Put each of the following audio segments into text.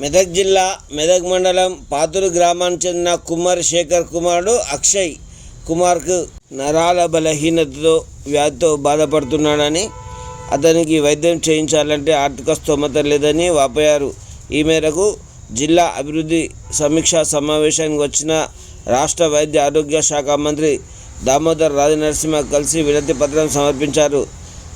మెదక్ జిల్లా మెదక్ మండలం పాతూరు గ్రామానికి చెందిన కుమార్ శేఖర్ కుమారుడు అక్షయ్ కుమార్కు నరాల బలహీనతతో వ్యాధితో బాధపడుతున్నాడని అతనికి వైద్యం చేయించాలంటే ఆర్థిక స్తోమత లేదని వాపోయారు. ఈ మేరకు జిల్లా అభివృద్ధి సమీక్షా సమావేశానికి వచ్చిన రాష్ట్ర వైద్య ఆరోగ్య శాఖ మంత్రి దామోదర్ రాజనరసింహ కలిసి వినతి పత్రం సమర్పించారు.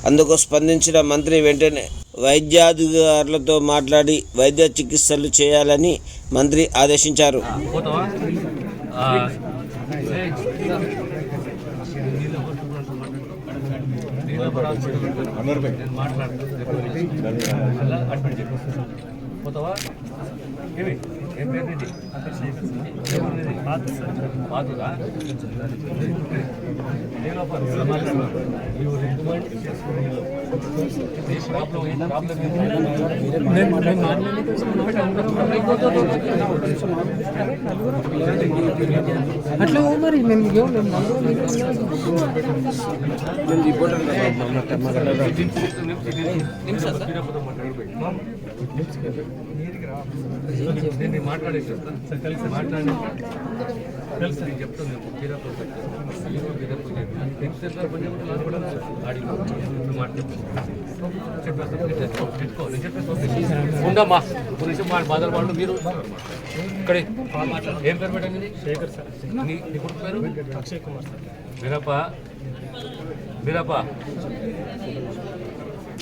అందుకు స్పందించిన మంత్రి వెంటనే వైద్యాధికారులతో మాట్లాడి వైద్య చికిత్సలు చేయాలని మంత్రి ఆదేశించారు. పోతావా పోతావా? ఏమి? ఏం పేరు నీది? ప్రాబ్లం అట్లా మరి మేము మేము. నేను మాట్లాడేసేస్తా కలిసి మాట్లాడి కలిసి నేను చెప్తాను నేను బీరాపూర్ కొంచెం కూడా ఆడి ఉండమ్మా గురించి మా బాధలు వాళ్ళు మీరు ఇక్కడ. ఏం పేరు పెట్టండి? శేఖర్ సార్. నీ కొడుకు పేరు? అక్షయ్ కుమార్ సార్. వీరప్ప వీరప్ప